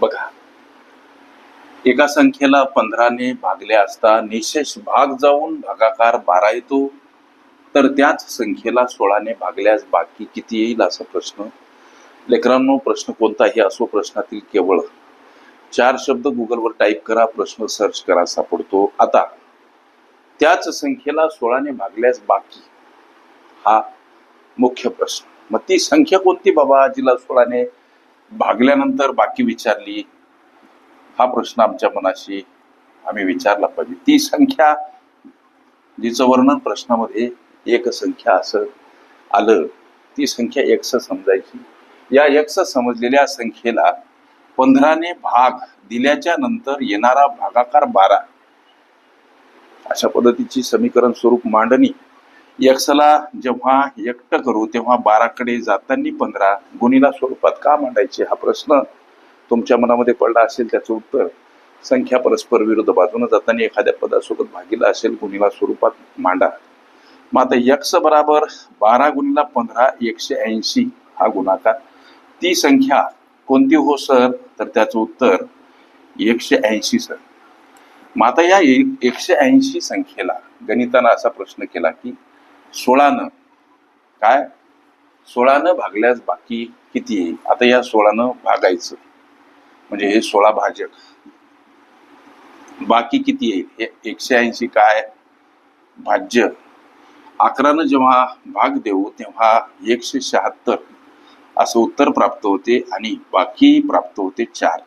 बघा. एका संख्येला पंधराने भागले असता निशेष भाग जाऊन भागाकार बारा येतो. तर त्याच संख्येला सोळाने भागल्यास बाकी किती येईल असा प्रश्न? लेकरांनो प्रश्न कोणताही असो प्रश्नातील केवळ चार शब्द गुगलवर टाईप करा प्रश्न सर्च करा सापडतो. आता त्याच संख्येला सोळाने भागल्यास बाकी हा मुख्य प्रश्न. मग ती संख्या कोणती बाबा जिला सोळाने भागल्यानंतर बाकी विचारली हा प्रश्न आमच्या मनाशी आम्ही विचारला पाहिजे. ती संख्या जिचं वर्णन प्रश्नामध्ये एक संख्या असं आलं ती संख्या एक्स समजायची. या एक्स समजलेल्या संख्येला पंधराने भाग दिल्याच्या नंतर येणारा भागाकार बारा. अशा पद्धतीची समीकरण स्वरूप मांडणी एक्सला जेव्हा एकटं करू तेव्हा बाराकडे जाताना पंधरा गुणीला स्वरूपात का मांडायचे? हा प्रश्न तुमच्या मनामध्ये पडला असेल त्याचं उत्तर संख्या परस्पर विरुद्ध बाजूने जाताना एखाद्या पदासोबत भागीला असेल गुणीला स्वरूपात मांडा. मग आता यक्ष बराबर बारा गुणीला पंधरा एकशे ऐंशी हा गुणाकार. ती संख्या कोणती हो सर? तर त्याचं उत्तर एकशे ऐंशी सर. मग आता या एकशे ऐंशी संख्येला गणितानं असा प्रश्न केला की सोळानं. काय? सोळानं भागल्यास बाकी किती येईल? आता या सोळानं भागायचं. म्हणजे हे सोळा भाजक. बाकी किती येईल? हे एकशे ऐंशी काय? भाज्य. अकरानं जेव्हा भाग देऊ तेव्हा एकशे शहात्तर. असं उत्तर प्राप्त होते आणि बाकी प्राप्त होते चार.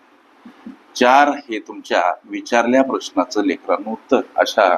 चार हे तुमच्या विचारल्या प्रश्नाचं लेकरानं उत्तर. अशा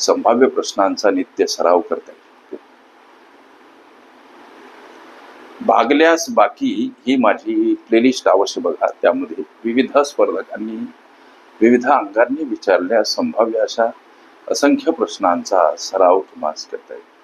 संभाव्य प्रश्नांचा नित्य सराव करता. येईल भागल्यास बाकी ही माझी प्लेलिस्ट अवश्य बघा. त्यामध्ये विविध स्पर्धकांनी विविध अंगांनी विचारल्या संभाव्य अशा असंख्य प्रश्नांचा सराव तुम्हाला करता येईल.